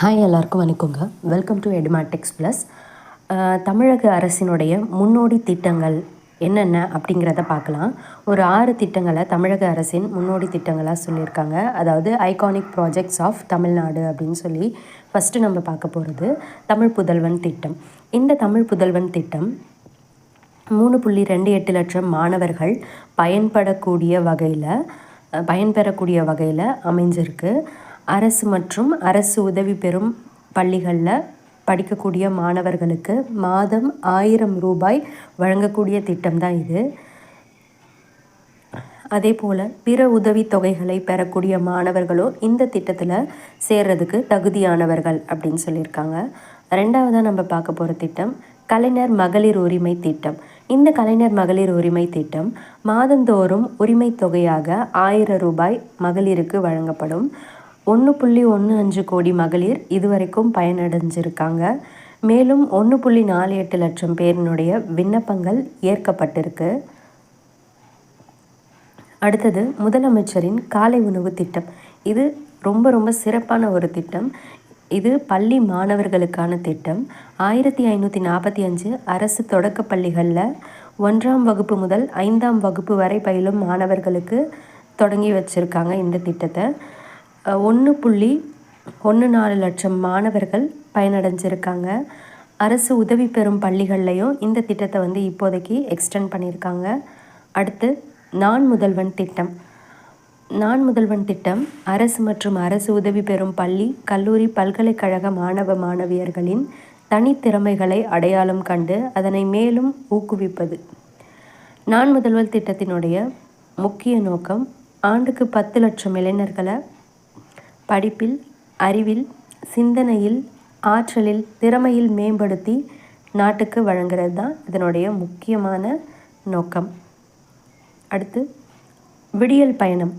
Hi எல்லாருக்கும் வணக்கங்க. Welcome to Edumatics plus தமிழக அரசினுடைய முன்னோடி திட்டங்கள் என்னென்ன அப்படிங்கிறத பார்க்கலாம். ஒரு ஆறு திட்டங்களை தமிழக அரசின் முன்னோடி திட்டங்களாக சொல்லியிருக்காங்க. அதாவது ஐகானிக் ப்ராஜெக்ட்ஸ் ஆஃப் தமிழ்நாடு அப்படின்னு சொல்லி ஃபஸ்ட்டு நம்ம பார்க்க போகிறது தமிழ் புதல்வன் திட்டம். இந்த தமிழ் புதல்வன் திட்டம் மூணு புள்ளி ரெண்டு எட்டு லட்சம் மாணவர்கள் பயன்படக்கூடிய வகையில் பயன்பெறக்கூடிய வகையில் அமைஞ்சிருக்கு. அரசு மற்றும் அரசு உதவி பெறும் பள்ளிகளில் படிக்கக்கூடிய மாணவர்களுக்கு மாதம் ஆயிரம் ரூபாய் வழங்கக்கூடிய திட்டம் தான் இது. அதே போல் பிற உதவித்தொகைகளை பெறக்கூடிய மாணவர்களும் இந்த திட்டத்தில் சேர்றதுக்கு தகுதியானவர்கள் அப்படின்னு சொல்லியிருக்காங்க. ரெண்டாவதாக நம்ம பார்க்க போகிற திட்டம் கலைஞர் மகளிர் உரிமை திட்டம். இந்த கலைஞர் மகளிர் உரிமை திட்டம் மாதந்தோறும் உரிமை தொகையாக ஆயிரம் ரூபாய் மகளிருக்கு வழங்கப்படும். ஒன்று புள்ளி ஒன்று அஞ்சு கோடி மகளிர் இதுவரைக்கும் பயனடைஞ்சிருக்காங்க. மேலும் ஒன்று புள்ளி நாலு எட்டு லட்சம் பேரினுடைய விண்ணப்பங்கள் ஏற்கப்பட்டிருக்கு. அடுத்தது முதலமைச்சரின் காலை உணவு திட்டம். இது ரொம்ப ரொம்ப சிறப்பான ஒரு திட்டம். இது பள்ளி மாணவர்களுக்கான திட்டம். ஆயிரத்தி ஐநூற்றி நாற்பத்தி அஞ்சு அரசு தொடக்க பள்ளிகளில் ஒன்றாம் வகுப்பு முதல் ஐந்தாம் வகுப்பு வரை பயிலும் மாணவர்களுக்கு தொடங்கி வச்சுருக்காங்க இந்த திட்டத்தை. ஒன்று புள்ளி ஒன்று நாலு லட்சம் மாணவர்கள் பயனடைஞ்சிருக்காங்க. அரசு உதவி பெறும் பள்ளிகள்லையும் இந்த திட்டத்தை வந்து இப்போதைக்கு எக்ஸ்டெண்ட் பண்ணியிருக்காங்க. அடுத்து நான் முதல்வன் திட்டம். நான் முதல்வன் திட்டம் அரசு மற்றும் அரசு உதவி பெறும் பள்ளி கல்லூரி பல்கலைக்கழக மாணவ மாணவியர்களின் தனித்திறமைகளை அடையாளம் கண்டு அதனை மேலும் ஊக்குவிப்பது. நான் முதல்வர் திட்டத்தினுடைய முக்கிய நோக்கம் ஆண்டுக்கு பத்து லட்சம் இளைஞர்களை படிப்பில் அறிவில் சிந்தனையில் ஆற்றலில் திறமையில் மேம்படுத்தி நாட்டுக்கு வழங்குறது தான் இதனுடைய முக்கியமான நோக்கம். அடுத்து விடியல் பயணம்.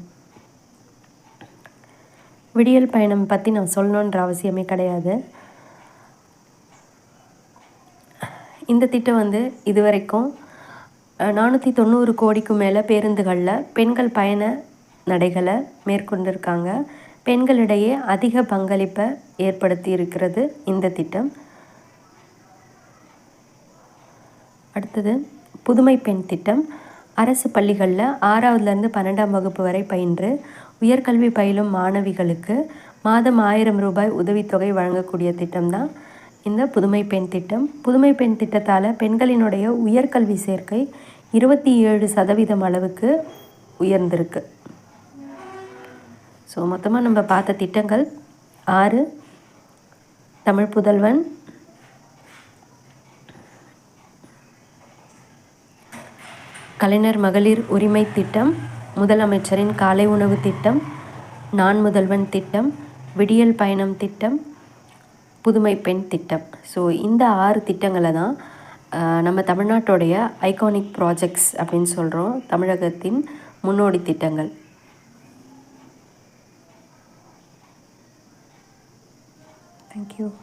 விடியல் பயணம் பற்றி நான் சொல்லணுன்ற அவசியமே கிடையாது. இந்த திட்டம் வந்து இதுவரைக்கும் நானூற்றி தொண்ணூறு கோடிக்கும் மேலே பேருந்துகளில் பெண்கள் பயண நடைகளை மேற்கொண்டிருக்காங்க. பெண்களிடையே அதிக பங்களிப்பை ஏற்படுத்தி இருக்கிறது இந்த திட்டம். அடுத்தது புதுமை பெண் திட்டம். அரசு பள்ளிகளில் ஆறாவதுலேருந்து பன்னெண்டாம் வகுப்பு வரை பயின்று உயர்கல்வி பயிலும் மாணவிகளுக்கு மாதம் ஆயிரம் ரூபாய் உதவித்தொகை வழங்கக்கூடிய திட்டம் தான் இந்த புதுமை பெண் திட்டம். புதுமை பெண் திட்டத்தால் பெண்களினுடைய உயர்கல்வி சேர்க்கை இருபத்தி ஏழு சதவீதம் அளவுக்கு உயர்ந்திருக்கு. ஸோ மொத்தமாக நம்ம பார்த்த திட்டங்கள் ஆறு தமிழ் புதல்வன் கலைஞர் மகளிர் உரிமை திட்டம் முதலமைச்சரின் காலை உணவு திட்டம் நான் முதல்வன் திட்டம் விடியல் பயணம் திட்டம் புதுமை பெண் திட்டம். ஸோ இந்த ஆறு திட்டங்களை தான் நம்ம தமிழ்நாட்டுடைய ஐகானிக் ப்ராஜெக்ட்ஸ் அப்படின்னு சொல்கிறோம் தமிழகத்தின் முன்னோடி திட்டங்கள். Thank you.